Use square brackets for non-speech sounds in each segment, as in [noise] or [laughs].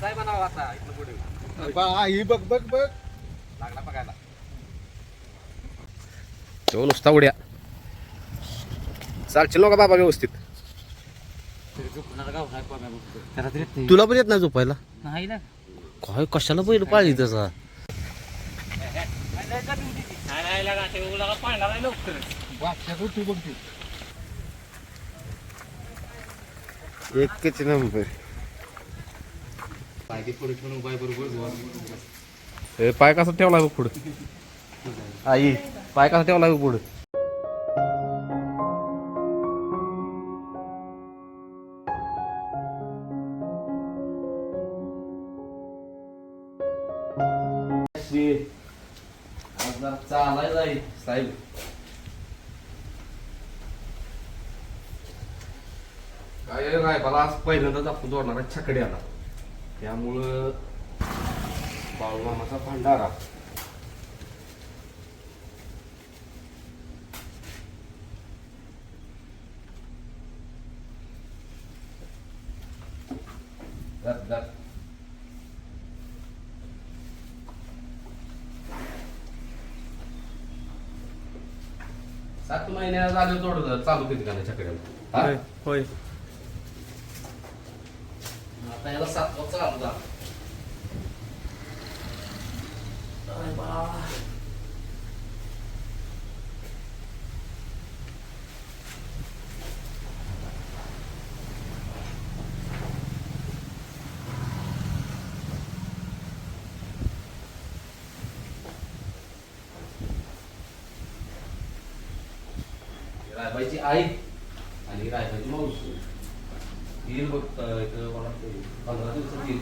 काय म्हणावं आता इथनं पुढे? बा ही बघ बघ बघ. लागला बघायला. तो नुसता उड्या. चालशील नका बाबा व्यवस्थित? त्याला तरी तुला पण येत नाही झोपायला? नाही ना. काय कशाला पहिलं पाहिजे त्याचा? बघ ती. एकच नंबर ए, पाय कसा ठेवला बघ पुढं? आई पाय कसा ठेवला बघ पुढं? चालाय जाईल साहेब. काय नाही मला आज पहिल्यांदाच आपण जोडणार आहे छकडे आला त्यामुळं बाळूमामाचा भांडारा. सात महिन्याला झाले जोड चालू केली का नाही होय. आता याला सात वाजता चालू झाला अरे बा. ही रायबाईची आई आणि ही रायबाईची मावशी येईल बघ अं, इथं मला वाटतं पंधरा दिवसात येईल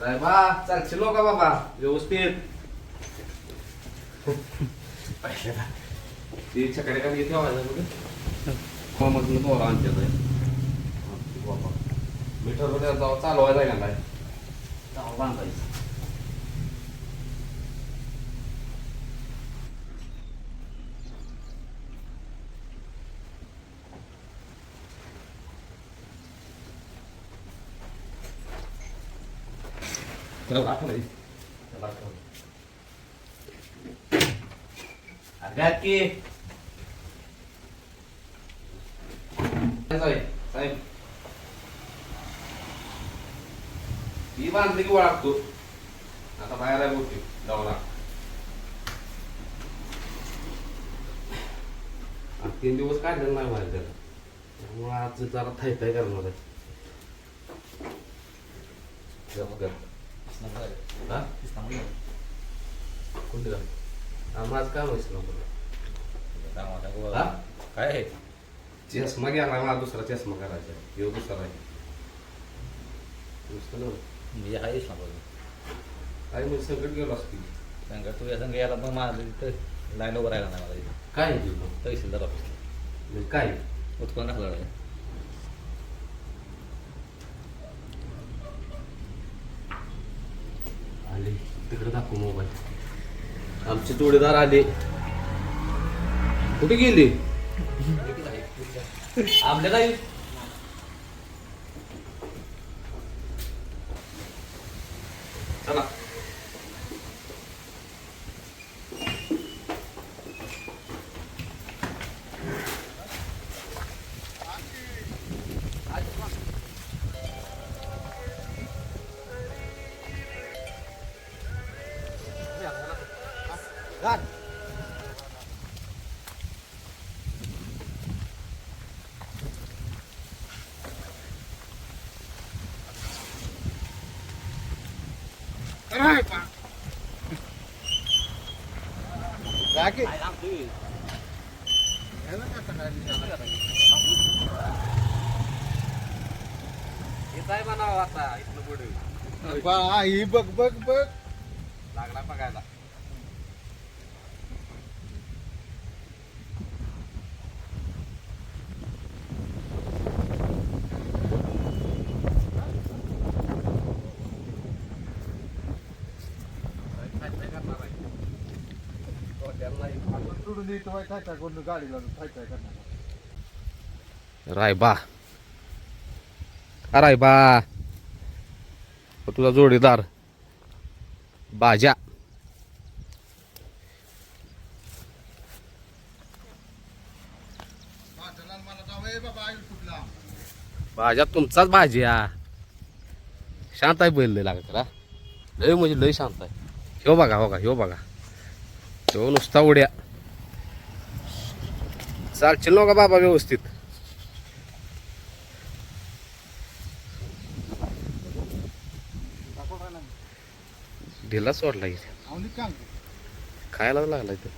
रायबा चालशील का बाबा? व्यवस्थित. पहिल्यांदा ते छकडे हो, का येते आवाज हो मग बाबा. मीटरमध्ये जाऊ चालवायचा आहे जाऊ बांधायचं. त्याला आठवण की. साहेब ती बांधली की ओळखतो. आता बाहेर आहे बोलते दवाला आणि तीन दिवस काढलेलं नाही माहिती त्याला. त्यामुळे आज जरा थायताय करणार आहे. हा कोणते काम माझं काम आहे नको हा काय? आहे चष्मा घ्या ना मला दुसरा चष्मा करायचा ह्यो दुसरा आहे नुसतं ना मी आहे इस्लामपूर काय म्हणजे संकट गेलो असतील सांगा तू या संघ याला मग मला तिथं लाईन उभं राहिला नाही मला काय तहसीलदार ऑफिसला म्हणजे काय? उत्पन्न घातलं आले. तिकडे दाखव मोबाईल. आमचे जोडीदार आले. कुठे गेले? [laughs] आपल्या काय राखे हे काय म्हणावं आता इथनं पुढे बा ही बघ बघ बघ लागला बघायला राय बा बाई काय काय करून काय काय करणार रायबा रायबा तुझा जोडीदार बाजा भाज्या तुमचाच भाज्या. शांत आहे बैल लय लागत रा लय म्हणजे लय शांत आहे. ह्यो बघा हो का ह्यो बघा. ह्यो नुसता उड्या. चालशील नका बाबा व्यवस्थित. ढिला सोडला इथे. खायला लागला इथे.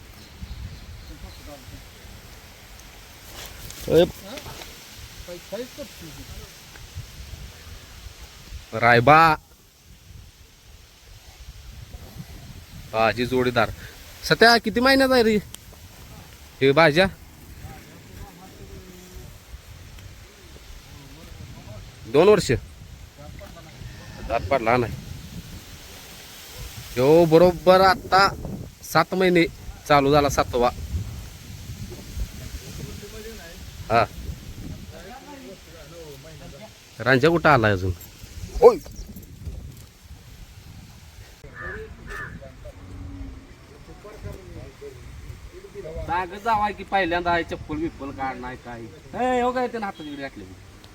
रायबा. भाजी जोडीदार. सध्या किती महिन्यात आहे रे? हे भाज्या? दोन वर्ष. दात पडला नाही ह्यो बरोबर आता सात महिने चालू झाला सातवा. हा. रांजा कुठं आलाय अजून? होय. जाग जावाय की पहिल्यांदा आहे चप्पल बिप्पल काढणार काय? ए, हो काय त्यानं हातात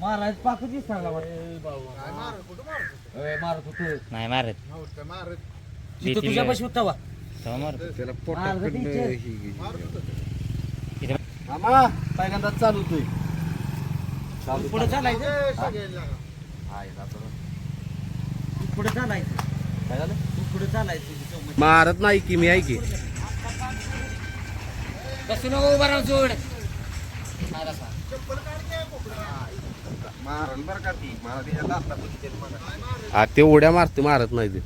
महाराज पाकच दिसला काय मार कुठं मार मारत होतो नाही. मारत तिथं तुझ्या पाशी होता वा. मारत. त्याला मारत मारत होतं मामा पहिल्यांदा चालू तू पुढे चालायचं? सगळ्यांना. पुढे चालायचं. काय झालं? तू पुढे चालायचं मारत नाही की मी आहे की? कसं नको उभा राहून जोड. मारण बरं का ती? मला तिच्या दाता बघितली मला हा ते उड्या मारते मारत नाही ते.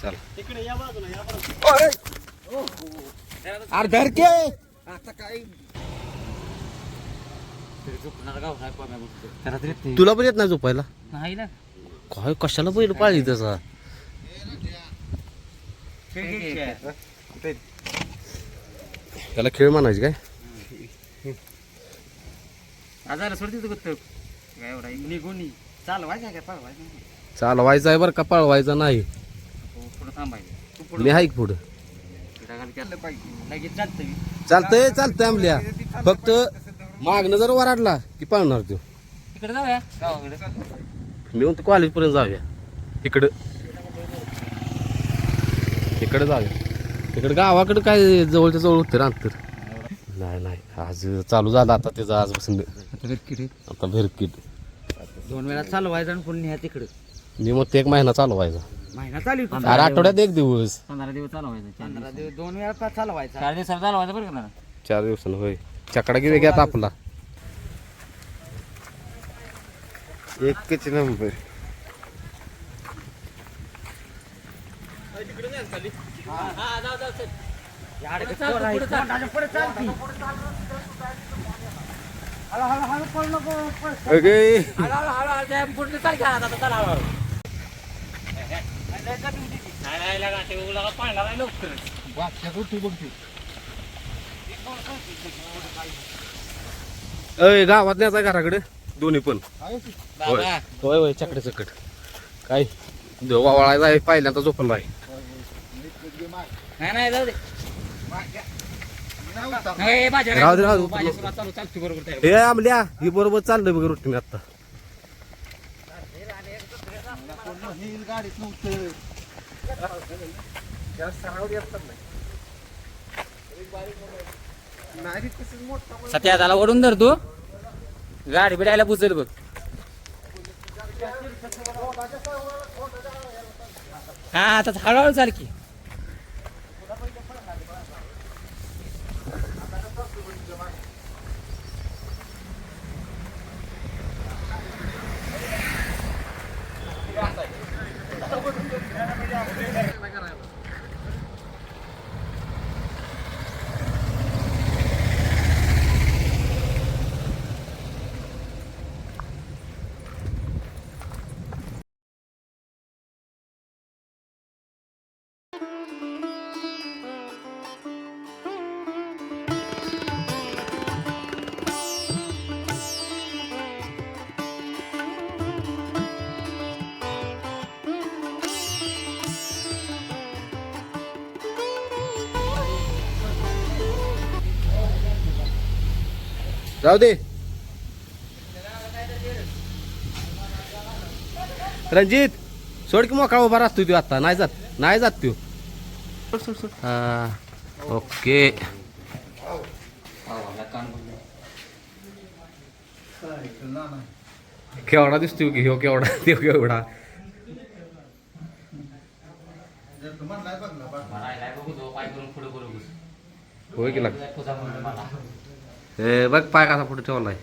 चला. तिकडे या बाजूला या बाजूला. अरे! धर के! आता काय तुला पण येत नाही झोपायला? नाही ना. काय कशाला पहिलं पाळली त्याचा? त्याला खेळ म्हणायचे काय? आजार सोडते तू काय एवढा निघून चालवायचं काय पळवायचं नाही. चालवायचं आहे बरं का पळवायचा नाही. हो, पुढं थांबायचं. तू पुढं मी आहे की पुढं. फिरायला केलं पाहिजे. लगेच चालतं मी. चालतंय चालतंय आमल्या. फक्त मागणं जर वराडला की पळणार तो तिकडे जाऊया. गावाकडे. मी म्हणतो कॉलेज पर्यंत जाऊया. इकडं. इकडे जाऊया. इकडे गावाकडे काय जवळच्या जवळ होतं अंतर? नाही नाही. आज चालू झालं आता त्याचं आजपासून. आता भिरकीट दोन वेळा चालवायचं आणि पुन्हा तिकडे. मी मग ते एक महिना चालवायचा. महिना चालू अरे आठवड्यात एक दिवस. पंधरा दिवस चालवायचं पंधरा दिवस दोन वेळा चालवायचा. चार दिवसाला चालवायचं बरं का चार दिवसानं होय. चकडा किती घ्या आपला. एकच नंबर बादशाह उठी बघ ती अय गावात न्यायचा घराकडे? दोन्ही पण. होय. होय होय चकडे चकट काय? देवा वळायचा आहे पहिल्यांदा झोपला आहे नीट घे मार. नाही नाही जाऊ दे. नाही राहू दे, चालू चालतो बरोबर. हे आमल्या ही बरोबर चाललंय बघ रुटीन आता. सत्या त्याला ओढून धर तू. गाडी बिडायला बुजेल बघ. हा आता हळूहळू चाल की. Nasıl bakacağım जाऊ दे. रणजित सोड की मोकळा उभा राहतो तू आता. नाही जात नाही जात तू. ओके. केवढा दिसतो की ह्यो केवढा त्यो केवढा. होय की लागतो हे बघ पाय कसा पुढे ठेवलाय.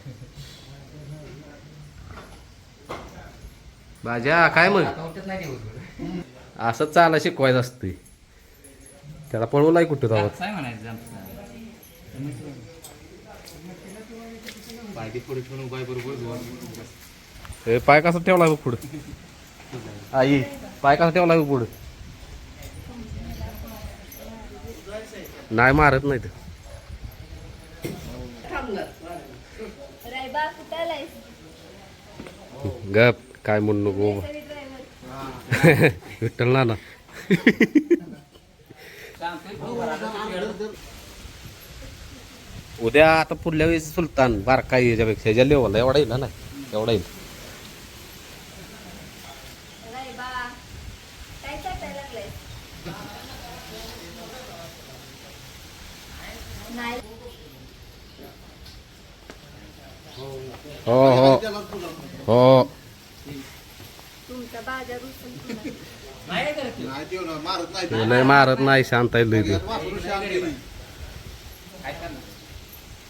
बाजा काय मग? असंच चाला शिकवायचं असते त्याला पळवलाय कुठं जावं. काय म्हणायचं? हे पाय कसा ठेवलाय बघ पुढं. आई पाय कसा ठेवलाय बघ पुढं. नाही मारत नाही तर रायबा कुठं आलायस गप काय म्हणू नको विठ्ठल ना ना उद्या आता पुढल्या वेळेस सुलतान बारकाई याच्यापेक्षा ज्या लेवला एवढा येईल ना? एवढा येईल रायबा काय चाटायला लागलायस नाही हो हो हो तुमचा बाजार उचल तुला. नाही ते लय मारत नाही शांत आहे लय ते.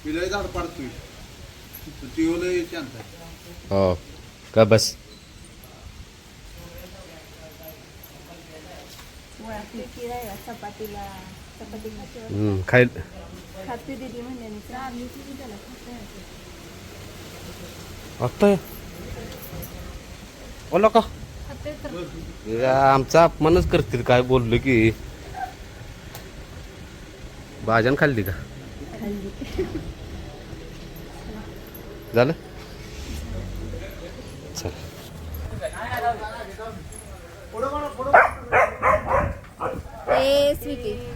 ती लय झाड पाडतोय. ती लय शांत आहे. हो का बस? चपातीला चपातीला. हम्म, खाय खाते दिदी म्हणल्याने आम्ही किती त्याला खाते आता बोला का? आमचा अपमानच करतील काय बोललो की. भाजन खाल्ली का? झालं? चल. स्वीटी.